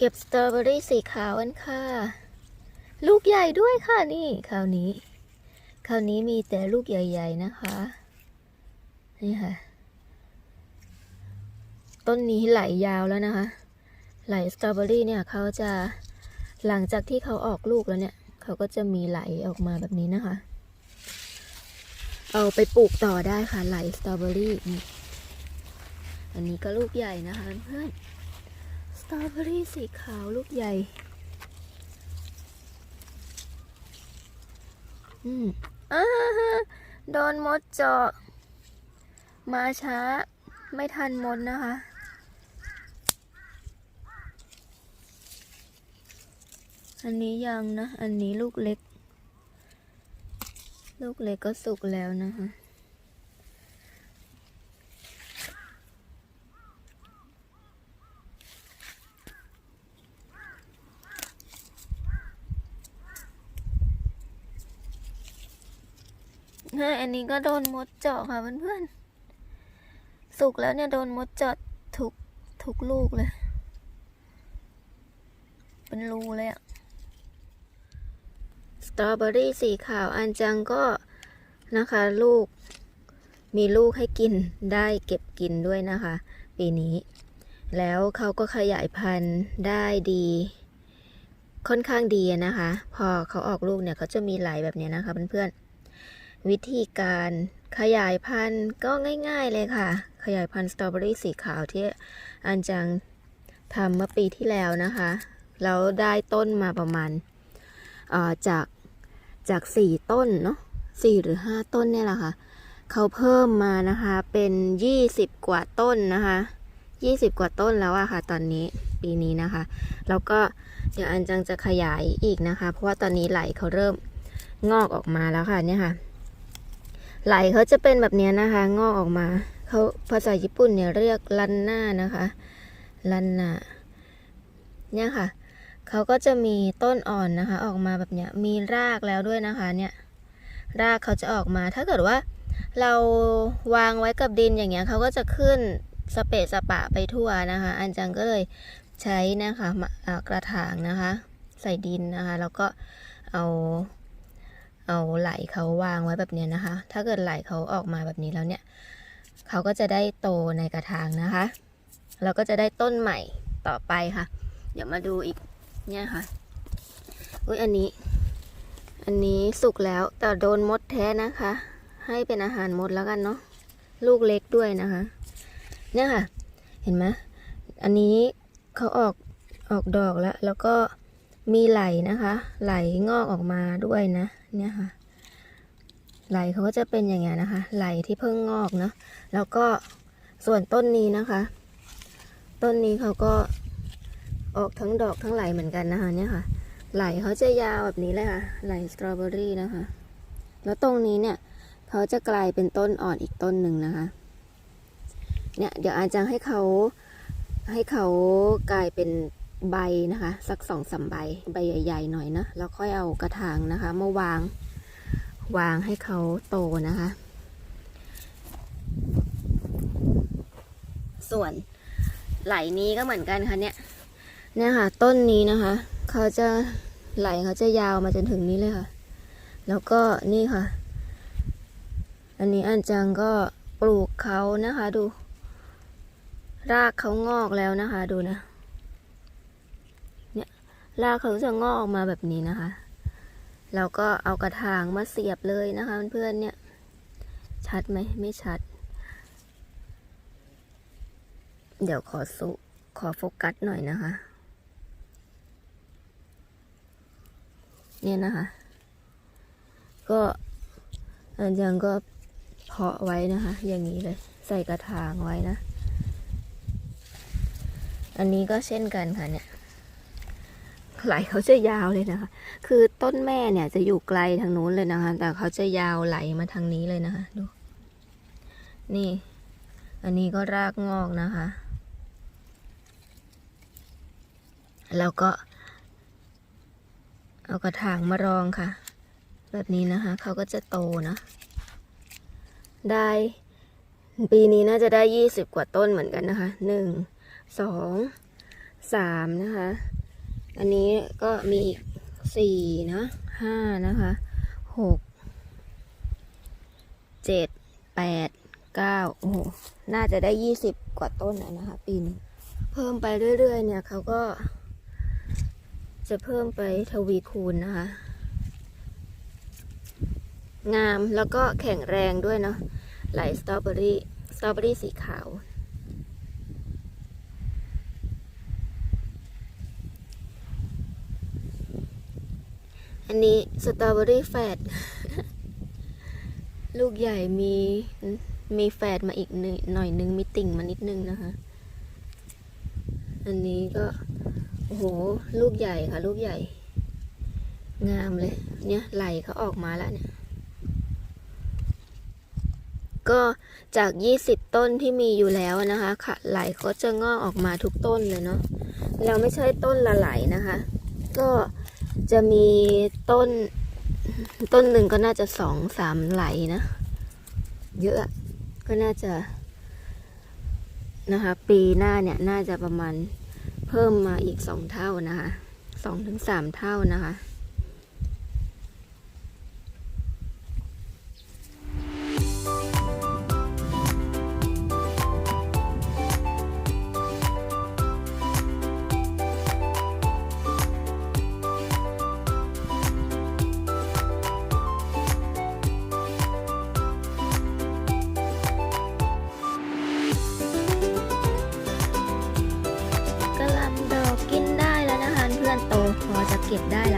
เก็บสตรอเบอรี่สีขาวกันค่ะ ลูกใหญ่ด้วยค่ะนี่คราวนี้ คราวนี้มีแต่ลูกใหญ่ ๆ นะคะ นี่ค่ะ ต้นนี้ไหลยาวแล้วนะคะ ไหลสตรอเบอรี่เนี่ยเขาจะหลังจากที่เขาออกลูกแล้วเนี่ย เขาก็จะมีไหลออกมาแบบนี้นะคะ เอาไปปลูกต่อได้ค่ะไหลสตรอเบอรี่นี่อันนี้ก็ลูกใหญ่นะคะเพื่อน ตรอเบอรี่สีขาวลูกใหญ่ อืมอ้าโดนมดเจาะ มาช้า ไม่ทันมดนะคะ อันนี้ยังนะ อันนี้ลูกเล็ก ลูกเล็กก็สุกแล้วนะคะ เฮ้ยอันนี้ก็โดนมดเจาะค่ะเพื่อนๆ สุกแล้วเนี่ยโดนมดเจาะทุกทุกลูกเลย เป็นรูเลยอะสตรอเบอรี่สีขาวอันจังก็นะคะลูก มีลูกให้กินได้เก็บกินด้วยนะคะ ปีนี้ แล้วเขาก็ขยายพันธุ์ได้ดีค่อนข้างดีนะคะ พอเขาออกลูกเนี่ยเขาจะมีไหลแบบเนี้ยนะคะเพื่อนๆ วิธีการขยายพันธุ์ก็ง่าย ๆเลยค่ะ ขยายพันธุ์สตรอเบอรี่สีขาวที่อันจังทำเมื่อปีที่แล้วนะคะ แล้วได้ต้นมาประมาณเอ่อจากจากสี่ต้นเนาะสี่หรือห้าต้นเนี่ยแหละค่ะ เขาเพิ่มมานะคะเป็นยี่สิบกว่าต้นนะคะยี่สิบกว่าต้นแล้วอะค่ะ ตอนนี้ปีนี้นะคะ แล้วก็เดี๋ยวอันจังจะขยายอีกนะคะ เพราะว่าตอนนี้ไหลเขาเริ่มงอกออกมาแล้วค่ะเนี่ยค่ะ ไหลเขาจะเป็นแบบนี้นะคะ งอกออกมา เขาภาษาญี่ปุ่นเนี่ยเรียกลันหน้านะคะ ลันหน้าเนี่ยค่ะ เขาก็จะมีต้นอ่อนนะคะ ออกมาแบบเนี้ย มีรากแล้วด้วยนะคะ เนี่ย รากเขาจะออกมา ถ้าเกิดว่าเราวางไว้กับดินอย่างเงี้ย เขาก็จะขึ้นสเปะสปะไปทั่วนะคะ อันจังก็เลยใช้นะคะกระถางนะคะ ใส่ดินนะคะ แล้วก็เอา เอาไหลเขาวางไว้แบบนี้นะคะ ถ้าเกิดไหลเขาออกมาแบบนี้แล้วเนี่ยเขาก็จะได้โตในกระถางนะคะ เราก็จะได้ต้นใหม่ต่อไปค่ะ เดี๋ยวมาดูอีกเนี่ยค่ะ อุ้ยอันนี้ อันนี้สุกแล้วแต่โดนมดแท้นะคะ ให้เป็นอาหารมดแล้วกันเนาะ ลูกเล็กด้วยนะคะ เนี่ยค่ะ เห็นไหมอันนี้เขาออกออกดอกแล้ว แล้วก็มีไหลนะคะ ไหลงอกออกมาด้วยนะ เนี่ยค่ะ ไหลเขาก็จะเป็นอย่างเงี้ยนะคะ ไหลที่เพิ่งงอกเนาะแล้วก็ส่วนต้นนี้นะคะ ต้นนี้เขาก็ออกทั้งดอกทั้งไหลเหมือนกันนะคะเนี่ยค่ะ ไหลเขาจะยาวแบบนี้เลยค่ะ ไหลสตรอเบอรี่นะคะ แล้วตรงนี้เนี่ยเขาจะกลายเป็นต้นอ่อนอีกต้นหนึ่งนะคะ เนี่ยเดี๋ยวอาจจะให้เขาให้เขากลายเป็น ใบนะคะ สักสองสามใบใบใหญ่ๆหน่อยนะแล้วค่อยเอากระถางนะคะมาวาง วางให้เขาโตนะคะ ส่วนไหลนี้ก็เหมือนกันค่ะเนี่ยเนี่ยค่ะ ต้นนี้นะคะ เขาจะไหลเขาจะยาวมาจนถึงนี้เลยค่ะ แล้วก็นี่ค่ะ อันนี้อันจังก็ปลูกเขานะคะ ดู รากเขางอกแล้วนะคะ ดูนะ รากเขาจะงอกออกมาแบบนี้นะคะแล้วก็เอากระถางมาเสียบเลยนะคะเพื่อนๆเนี่ย ชัดไหมไม่ชัด เดี๋ยวขอสุขอโฟกัสหน่อยนะคะ เนี่ยนะคะ ก็อันยังก็เพาะไว้นะคะ อย่างนี้เลย ใส่กระถางไว้นะ อันนี้ก็เช่นกันค่ะเนี่ย ไหลเขาจะยาวเลยนะคะ คือต้นแม่เนี่ยจะอยู่ไกลทางนู้นเลยนะคะ แต่เขาจะยาวไหลมาทางนี้เลยนะคะ ดู นี่ อันนี้ก็รากงอกนะคะ แล้วก็ เอากระถางมารองค่ะ แบบนี้นะคะ เขาก็จะโตนะ ได้ปีนี้น่าจะได้ยี่สิบกว่าต้นเหมือนกันนะคะ หนึ่ง สอง สามนะคะ อันนี้ก็มีอีกสี่นะห้านะคะหกเจ็ดแปดเก้าโอ้โหน่าจะได้ยี่สิบกว่าต้นนะคะ ปีนี้เพิ่มไปเรื่อยๆ เนี่ยเขาก็ จะเพิ่มไปทวีคูณนะคะ งามแล้วก็แข็งแรงด้วยเนาะไหลสตรอเบอรี่สตรอเบอรี่สีขาว อันนี้สตรอเบอรี่แฝดลูกใหญ่มีมีแฝดมาอีกหน่อยหน่อยนึงมีติ่งมานิดนึงนะคะ อันนี้ก็โอ้โหลูกใหญ่ค่ะ ลูกใหญ่ งามเลย เนี่ยไหลเขาออกมาแล้วเนี่ย ก็จาก20ต้นที่มีอยู่แล้วนะคะค่ะไหลเขาจะงอกออกมาทุกต้นเลยเนาะเราไม่ใช่ต้นละไหลนะคะ ก็ จะมีต้นต้นหนึ่งก็น่าจะสองสามไหลนะ เยอะก็น่าจะนะคะ ปีหน้าเนี่ยน่าจะประมาณเพิ่มมาอีกสองเท่านะคะสองถึงสามเท่านะคะ เก็บได้แล้ว